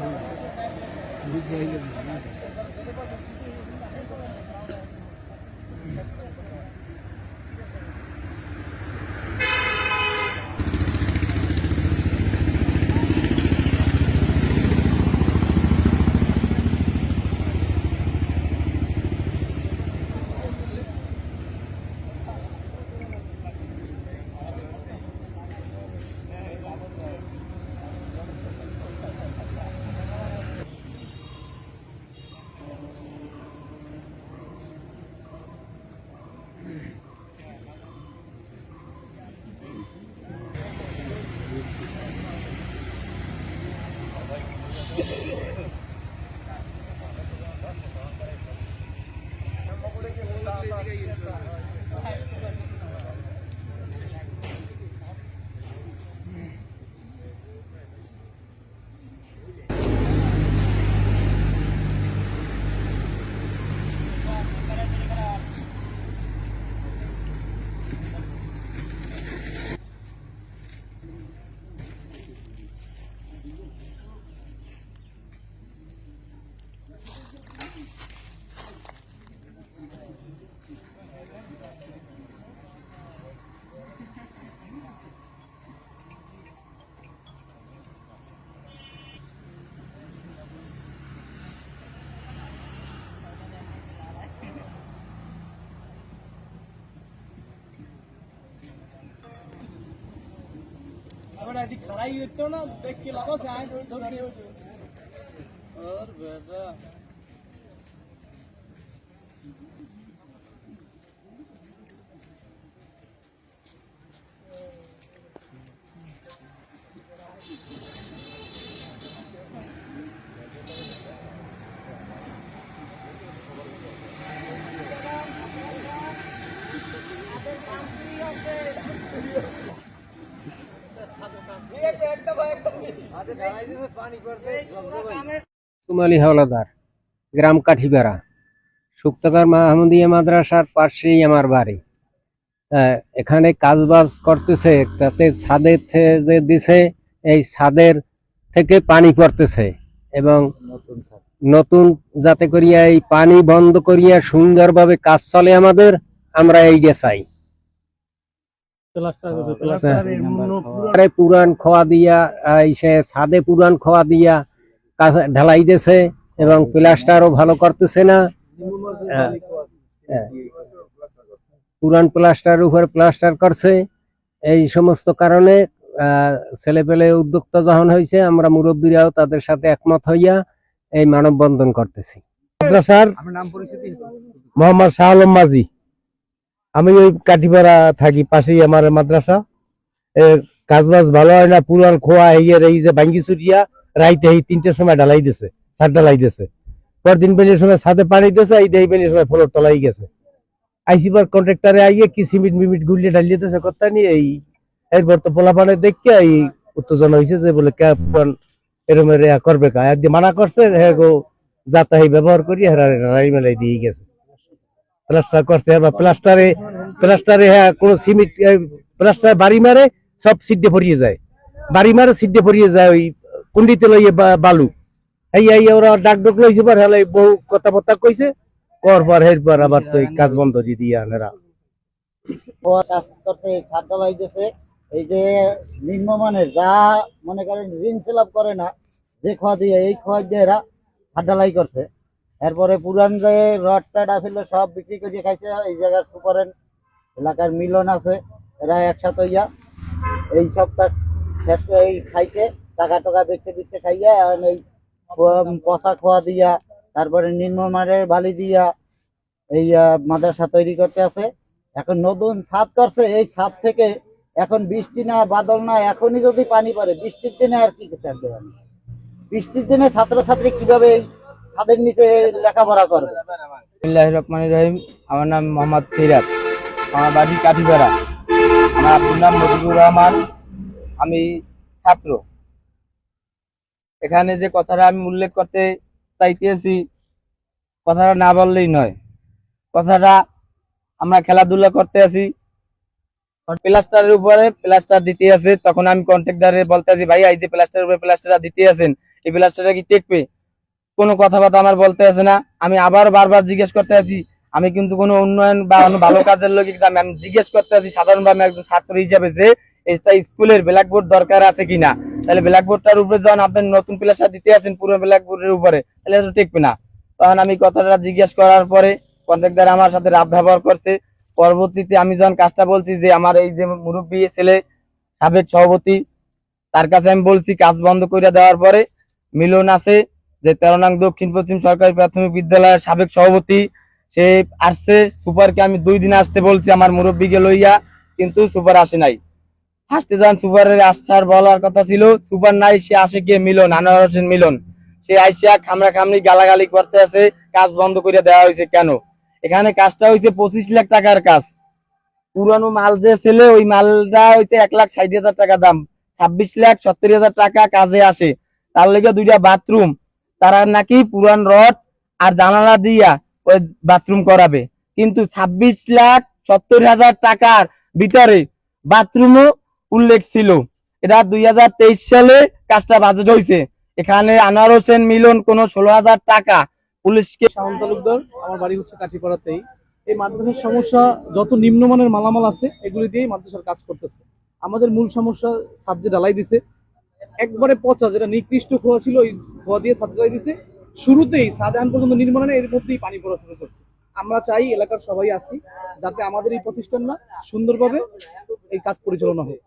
うん、それぐらいでもい。এখন এদিক খাড়াই হতো না দেখি কুমালী হাওলাদার গ্রাম কাঠিপাড়া সুক্তকার মাহমুদিয়া মাদ্রাসার পাশেই আমার বাড়ি। এখানে কাজবাজ করতেছে তাতে ছাদের যে দিছে এই ছাদের থেকে পানি পড়তেছে এবং নতুন যাতে করিয়া এই পানি বন্ধ করিয়া সুন্দরভাবে কাজ চলে আমাদের আমরা এইটা চাই পুরান খোয়া দিয়া সে ছাদে পুরান খোয়া দিয়া ঢালাই দিয়েছে এবং প্লাস্টারও ভালো করতেছে না। হ্যাঁ, হ্যাঁ। পুরান প্লাস্টার উপরে প্লাস্টার করছে। এই সমস্ত কারণে ছেলে পেলে উদ্যোক্তা যখন হয়েছে আমরা মুরব্বীরাও তাদের সাথে একমত হইয়া এই মানববন্ধন করতেছি। মাদ্রাসার মোহাম্মদ শাহ আলম মাঝি। আমি ওই কাটিপাড়া থাকি পাশেই আমার মাদ্রাসা। এ, কাজবাজ ভালো হয় না পুরান খোয়া হইয়ের এই যে ভাঙ্গি চুরিয়া রাইতে এই তিনটের সময় ঢালাই দিছে ছাদ ঢালাই দিছে। পরদিন বেলির সময় ছাদে পানি দিয়েছে এই দেই বেলির সময় ফ্লোর তলাই গেছে। আইসিবার কন্ট্রাক্টরে আইয়ে কি সিমিট মিমিট গুলিয়ে ঢালিয়ে দিতেছে কথা নি এই এরপর তো পোলা পানে দেখে এই উত্তেজনা হয়েছে যে বলে কে পুরান এরম এর করবে কা? একদিন মানা করছে হ্যাঁ গো যাতাই ব্যবহার করি হেরা রাই মেলাই দিয়ে গেছে। প্লাস্টার করছে, বা প্লাস্টারে প্লাস্টারে হ্যাঁ কোনো সিমেন্ট প্লাস্টার বাড়ি মারে, সব সিদ্ধে ভরিয়ে যায়। বাড়ি মারে সিদ্ধে ভরিয়ে যায় ওই কুন্ডিতে লইয়ে বালু। এই এই, ওরা ডাক ডোক লইছে পর হেলাই বহু কথাবার্তা কইছে, কর পর এরপর আবার তো কাজ বন্ধ দিয়ে দিয়ে আনেরা কাজ করছে ছাদ ঢালাই দিয়েছে এই যে নিম্নমানের যা মনে করেন ঋণ ফিল করে না, যে খোয়া দিয়ে, এই খোয়া দিয়ে এরা ছাদ ঢালাই করছে। এরপরে পুরান যে রড টড আছিল, সব বিক্রি করে খাইছে এই জায়গার সুপারেন এলাকার মিলন আছে, এরা একসাথে হইয়া এই কাজ শেষ এই খাইছে, টাকা টাকা বেচে দিচ্ছে খাইয়া, এখন এই পচা খোয়া দিয়া, তারপরে নিম্নমানের বালি দিয়া এই মাদ্রাসা তৈরি করতে আছে এখন নতুন ছাদ করছে, এই ছাদ থেকে এখন বৃষ্টি না, বাদল না, এখনই যদি পানি পড়ে, বৃষ্টির দিনে আর কি থাকবে? বৃষ্টির দিনে ছাত্রছাত্রী কীভাবে ছাদের নিচে লেখাপড়া করবে রহমান রহিম, আমার নাম মোহাম্মদ সিরাজ আমার বাড়ি কাঠিপাড়া আমার আব্বুর নাম মজিবুর রহমান, আমি ছাত্র। এখানে যে কথাটা আমি উল্লেখ করতে চাইতেছি, কথাটা না বললেই নয়। কথাটা আমরা খেলাধুলা করতে আছি। প্লাস্টারের উপরে প্লাস্টার দিতে আছে, তখন আমি কন্ট্রাক্টারে বলতে আছি, ভাই, এই যে প্লাস্টারের উপরে প্লাস্টার দিতে আছেন, এই প্লাস্টারটা কি টেকবে? কোনো কথাবার্তা আমার বলতে আছে না। আমি আবার বারবার জিজ্ঞেস করতে আছি আমি কিন্তু কোনো উন্নয়ন বা কোনো ভালো কাজের লোক আমি জিজ্ঞেস করতে আছি সাধারণভাবে একজন ছাত্র হিসাবে যে এটা স্কুলের ব্ল্যাকবোর্ড দরকার আছে কিনা তাহলে ব্ল্যাকবোর্ডটার উপরে যখন আপনি নতুন প্লাস্টার দিতে আছেন পুরো ব্ল্যাকবোর্ডের উপরে, তাহলে এটা টেকবে না। তখন আমি কথাটা জিজ্ঞেস করার পরে কন্ট্রাক্টর আমার সাথে রাব ব্যবহার করছে। পরবর্তীতে আমি যখন কাজটা বলছি যে, আমার এই যে মুরব্বী ছেলে সাবেক সভাপতি, তার কাছে আমি বলছি কাজ বন্ধ করে দেওয়ার পরে মিলন আছে যে তেরো নং দক্ষিণ পশ্চিম সরকারি প্রাথমিক বিদ্যালয়ের সাবেক সভাপতি, সে আসছে। সুপারকে আমি দুই দিন আসতে বলছি, আমার মুরব্বীকে লইয়া, কিন্তু সুপার আসে নাই। আসতে যান, সুপারের আসার বলার কথা ছিল, সুপার নাই, সে আসে গিয়ে মিলন, আনোয়ার হোসেন মিলন। সে আইসা খামরা খামনি গালাগালি করতে আছে, কাজ বন্ধ করে দেওয়া হয়েছে কেন? এখানে কাজটা হয়েছে পঁচিশ লাখ টাকার কাজ। পুরানো মাল যে ছেলে, ওই মালটা হয়েছে এক লাখ ষাট হাজার টাকা দাম। ছাব্বিশ লাখ সত্তর হাজার টাকা কাজে আসে। তার লেগে দুইটা বাথরুম তারা নাকি পুরান রড আর জানালা দিয়া ওই বাথরুম করাবে। কিন্তু ছাব্বিশ লাখ সত্তর হাজার টাকার ভিতরে বাথরুমও উল্লেখ ছিল। এটা দুই হাজার তেইশ সালে কাজটা বাজেট হয়েছে এখানে আনোয়ার হোসেন মিলন কোন ষোলো হাজার টাকা পুলিশকে তালুকদার আমার বাড়ি হচ্ছে কাঠিপাড়াতেই। এই মাদ্রাসার সমস্যা, যত নিম্নমানের মালামাল আছে, এগুলি দিয়েই মাদ্রাসার কাজ করতেছে। আমাদের মূল সমস্যা সাবজে ডালাই দিছে। একবারে পচা, যেটা নিকৃষ্ট খোয়া ছিল, ওই খোয়া দিয়ে সাদ ডালাই দিছে। শুরুতেই সাধারণ পর্যন্ত নির্মাণে এর মধ্যেই পানি পড়া শুরু করছে। আমরা চাই এলাকার সবাই আসি, যাতে আমাদের এই প্রতিষ্ঠান না সুন্দরভাবে এই কাজ পরিচালনা হোক।